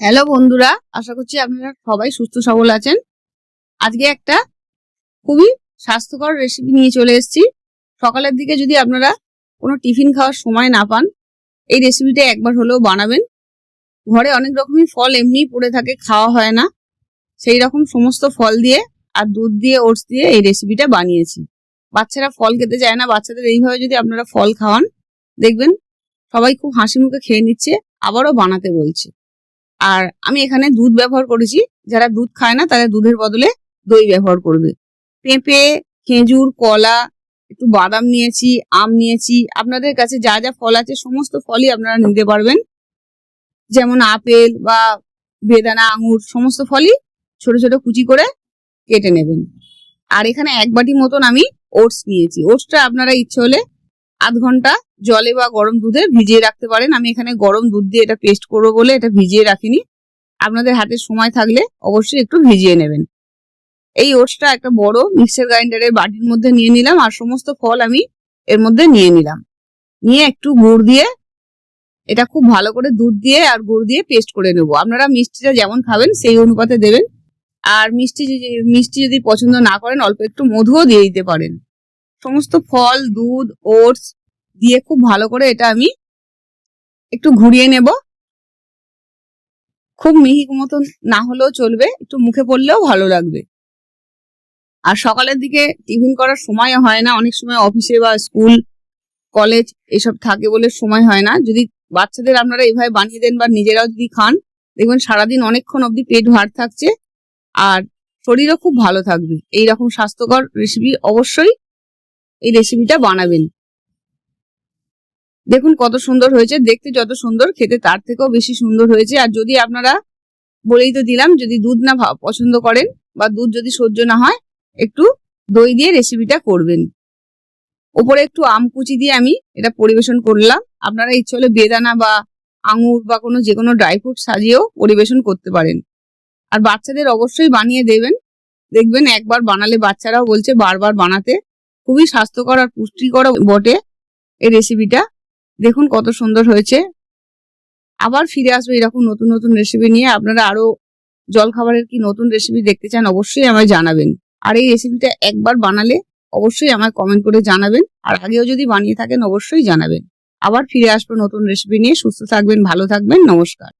Hello বন্ধুরা, আশা করছি আপনারা সবাই সুস্থ সবল আছেন। আজকে একটা খুবই স্বাস্থ্যকর রেসিপি নিয়ে চলে এসেছি। সকালের দিকে যদি আপনারা কোনো টিফিন খাওয়ার সময় না পান, এই রেসিপিটা একবার হলেও বানাবেন। ঘরে অনেক রকমই ফল এমনিই পড়ে থাকে, খাওয়া হয় না। সেই রকম সমস্ত ফল দিয়ে আর দুধ দিয়ে, ওটস দিয়ে এই রেসিপিটা বানিয়েছি। বাচ্চারা ফল খেতে চায় না, বাচ্চাদের এইভাবে যদি আপনারা ফল খাওয়ান, দেখবেন সবাই খুব হাসি মুখে খেয়ে নিচ্ছে, আবারও বানাতে বলছে। আর আমি এখানে দুধ ব্যবহার করেছি। যারা দুধ খায় না, তারা দুধের বদলে দই ব্যবহার করবে। পেঁপে, খেজুর, কলা, একটু বাদাম নিয়েছি, আম নিয়েছি। আপনাদের কাছে যা যা ফল আছে, সমস্ত ফলই আপনারা নিতে পারবেন। যেমন আপেল বা বেদানা, আঙুর, সমস্ত ফলই ছোট ছোট কুচি করে কেটে নেবেন। আর এখানে এক বাটি মতন আমি ওটস নিয়েছি। ওটসটা আপনারা ইচ্ছে হলে আধ ঘণ্টা জলে বা গরম দুধে ভিজিয়ে রাখতে পারেন। আমি এখানে গরম দুধ দিয়ে এটা পেস্ট করব বলে এটা ভিজিয়ে রাখিনি। আপনাদের হাতে সময় থাকলে অবশ্যই একটু ভিজিয়ে নেবেন। এই ওটসটা একটা বড় মিক্সার গ্রাইন্ডারের বাটির মধ্যে নিয়ে নিলাম আর সমস্ত ফল আমি এর মধ্যে নিয়ে নিলাম। নিয়ে একটু গুড় দিয়ে এটা খুব ভালো করে দুধ দিয়ে আর গুড় দিয়ে পেস্ট করে নেব। আপনারা মিষ্টিটা যেমন খাবেন সেই অনুপাতে দেবেন। আর মিষ্টি মিষ্টি যদি পছন্দ না করেন অল্প একটু মধুও দিয়ে দিতে পারেন। সমস্ত ফল, দুধ, ওটস দিয়ে খুব ভালো করে এটা আমি একটু ঘুরিয়ে নেব। খুব মিহি মতন না হলেও চলবে, একটু মুখে পড়লেও ভালো লাগবে। আর সকালের দিকে টিফিন করার সময় হয় না, অনেক সময় অফিসে বা স্কুল, কলেজ এসব থাকে বলে সময় হয় না। যদি বাচ্চাদের আপনারা এইভাবে বানিয়ে দেন বা নিজেরাও যদি খান, দেখবেন সারাদিন অনেকক্ষণ অবধি পেট ভার থাকছে আর শরীরও খুব ভালো থাকবে। এই রকম স্বাস্থ্যকর রেসিপি অবশ্যই এই রেসিপিটা বানাবেন। দেখুন কত সুন্দর হয়েছে, দেখতে যত সুন্দর, খেতে তার থেকেও বেশি সুন্দর হয়েছে। আর যদি আপনারা বলেই তো দিলাম, যদি দুধ না পছন্দ করেন বা দুধ যদি সহ্য না হয়, একটু দই দিয়ে রেসিপিটা করবেন। ওপরে একটু আম কুচি দিয়ে আমি এটা পরিবেশন করলাম। আপনারা ইচ্ছে হলে বেদানা বা আঙুর বা কোনো যে কোনো ড্রাই ফ্রুট সাজিয়েও পরিবেশন করতে পারেন। আর বাচ্চাদের অবশ্যই বানিয়ে দেবেন। দেখবেন একবার বানালে বাচ্চারাও বলছে বারবার বানাতে। খুবই স্বাস্থ্যকর আর পুষ্টিকর বটে এই রেসিপিটা দেখুন কত সুন্দর হয়েছে। আবার ফিরে আসব এরকম নতুন নতুন রেসিপি নিয়ে। আপনারা আরও জলখাবারের কি নতুন রেসিপি দেখতে চান অবশ্যই আমায় জানাবেন। আর এই রেসিপিটা একবার বানালে অবশ্যই আমায় কমেন্ট করে জানাবেন। আর আগেও যদি বানিয়ে থাকেন অবশ্যই জানাবেন। আবার ফিরে আসব নতুন রেসিপি নিয়ে। সুস্থ থাকবেন, ভালো থাকবেন। নমস্কার।